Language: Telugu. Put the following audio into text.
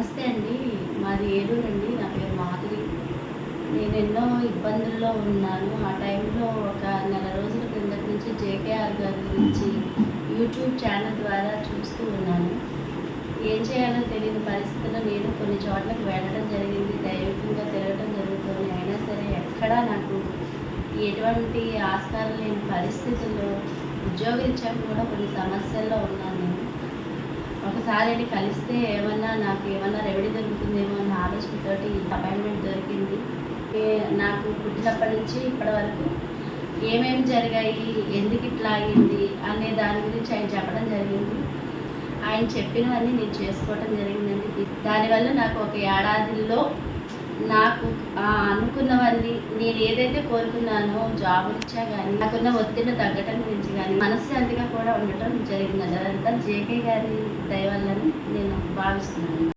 నమస్తే అండి. మాది ఏలూరు అండి. నా పేరు మాధురి. నేను ఎన్నో ఇబ్బందుల్లో ఉన్నాను. ఆ టైంలో ఒక నెల రోజుల క్రిందటి నుంచి జేకేఆర్ గారి గురించి యూట్యూబ్ ఛానల్ ద్వారా చూస్తూ ఉన్నాను. ఏం చేయాలో తెలియని పరిస్థితుల్లో నేను కొన్ని చోట్లకు వెళ్ళడం జరిగింది. దైవికంగా తిరగడం జరుగుతుంది. అయినా సరే ఎక్కడా నాకు ఎటువంటి ఆస్కారం లేని పరిస్థితుల్లో ఉద్యోగరీత్యా కూడా కొన్ని సమస్యల్లో ఉన్నాను ఒకసారి కలిస్తే ఏమన్నా నాకు ఏమన్నా రెమెడీ దొరుకుతుందేమో అన్న ఆలోచనతోటి అపాయింట్మెంట్ దొరికింది. నాకు పుట్టినప్పటి నుంచి ఇప్పటి వరకు ఏమేమి జరిగాయి ఎందుకు ఇట్లా అయింది అనే దాని గురించి ఆయన చెప్పడం జరిగింది. ఆయన చెప్పినవన్నీ నేను చేసుకోవటం జరిగిందండి. దానివల్ల నాకు ఒక ఏడాదిలో నాకు అనుకున్నవన్నీ నేను ఏదైతే కోరుకున్నానో జాబ్ ఇచ్చా కానీ నాకున్న ఒత్తిడి తగ్గటం గురించి కానీ మనశ్శాంతిగా కూడా ఉండటం జరిగిందండి అదంతా జేకే గారి దయ వల్లని నేను భావిస్తున్నాను.